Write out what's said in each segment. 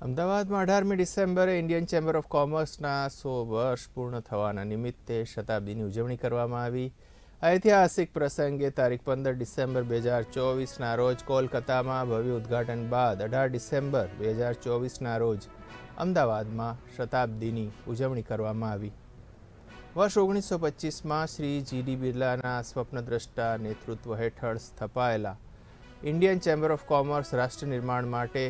અમદાવાદમાં અઢારમી ડિસેમ્બરે ઇન્ડિયન ચેમ્બર ઓફ કોમર્સના સો વર્ષ પૂર્ણ થવાના નિમિત્તે શતાબ્દીની ઉજવણી કરવામાં આવી. ઐતિહાસિક પ્રસંગે તારીખ પંદર ડિસેમ્બર બે હજાર ચોવીસના રોજ કોલકાતામાં ભવ્ય ઉદ્ઘાટન બાદ અઢાર ડિસેમ્બર બે હજાર ચોવીસના રોજ અમદાવાદમાં શતાબ્દીની ઉજવણી કરવામાં આવી. વર્ષ ઓગણીસો પચીસમાં શ્રી જીડી બિરલાના સ્વપ્નદ્રષ્ટા નેતૃત્વ હેઠળ સ્થપાયેલા ઇન્ડિયન ચેમ્બર ઓફ કોમર્સ રાષ્ટ્ર નિર્માણ માટે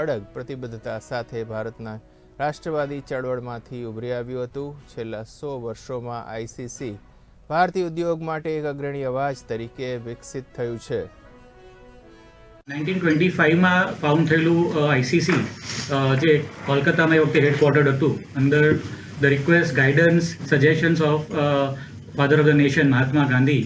અડગ પ્રતિબદ્ધતા સાથે ભારતના રાષ્ટ્રવાદી ચળવળમાંથી ઉભરી આવ્યું હતું. છેલ્લા સો વર્ષોમાં આઈસીસી ભારતીય ઉદ્યોગ માટે એક અગ્રણી અવાજ તરીકે વિકસિત થયું છે. નાઇન્ટીન ટ્વેન્ટી ફાઇવમાં ફાઉન્ડ થયેલું આઈસીસી જે કોલકાતામાં એ વખતે હેડક્વાર્ટર્ડ હતું. અંદર the request guidance suggestions of father of the nation Mahatma Gandhi,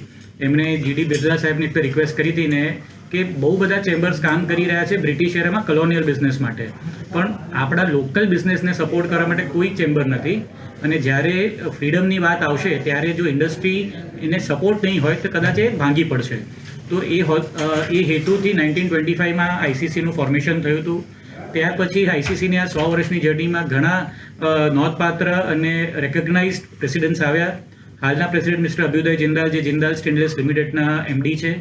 એમણે જીડી બિરલા સાહેબને એક રિક્વેસ્ટ કરી હતી ને કે બહુ બધા ચેમ્બર્સ કામ કરી રહ્યા છે બ્રિટિશ એરામાં કલોનિયલ બિઝનેસ માટે. પણ આપણા લોકલ બિઝનેસને સપોર્ટ કરવા માટે કોઈ ચેમ્બર નથી. અને જ્યારે ફ્રીડમની વાત આવશે, ત્યારે જો ઇન્ડસ્ટ્રી એને સપોર્ટ નહીં હોય, તો કદાચ એ ભાંગી પડશે. તો એ એ હેતુથી નાઇન્ટીન ટ્વેન્ટી ફાઇવમાં આઈસીસીનું ફોર્મેશન થયું હતું. ત્યાર પછી આઈસીસીની આ સો વર્ષની જર્નીમાં ઘણા નોંધપાત્ર અને રેકગ્નાઇઝ પ્રેસિડેન્ટ્સ આવ્યા. હાલના પ્રેસિડેન્ટ મિસ્ટર અભ્યુદય જિંદાલ જે જિંદાલ સ્ટેનલેસ લિમિટેડના એમડી છે,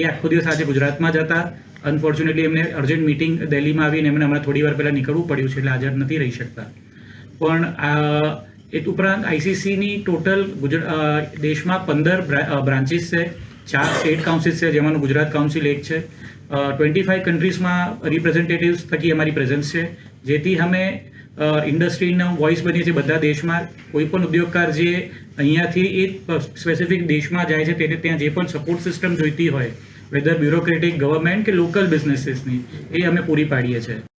એ આખો દિવસ આજે ગુજરાતમાં જ હતા અનફોર્ચ્યુનેટલી એમને અર્જન્ટ મિટિંગ દિલ્હીમાં આવીને એમને હમણાં થોડી વાર પહેલાં નીકળવું પડ્યું છે, એટલે હાજર નથી રહી શકતા. પણ એ ઉપરાંત આઈસીસીની ટોટલ ગુજરાત દેશમાં પંદર બ્રાન્ચીસ છે, ચાર સ્ટેટ કાઉન્સિલ છે, જેમાંનું ગુજરાત કાઉન્સિલ એક છે. ટ્વેન્ટી ફાઇવ કન્ટ્રીઝમાં રિપ્રેઝેન્ટેટિવ્સ થકી અમારી પ્રેઝન્સ છે, જેથી અમે ઇન્ડસ્ટ્રીનો વોઇસ બનીએ છીએ બધા દેશમાં. કોઈ પણ ઉદ્યોગકાર જે અહીંયાથી એ સ્પેસિફિક દેશમાં જાય છે તેને ત્યાં જે પણ સપોર્ટ સિસ્ટમ જોઈતી હોય, વેધર બ્યુરોક્રેટિક ગવર્મેન્ટ કે લોકલ બિઝનેસીસની, એ અમે પૂરી પાડીએ છીએ.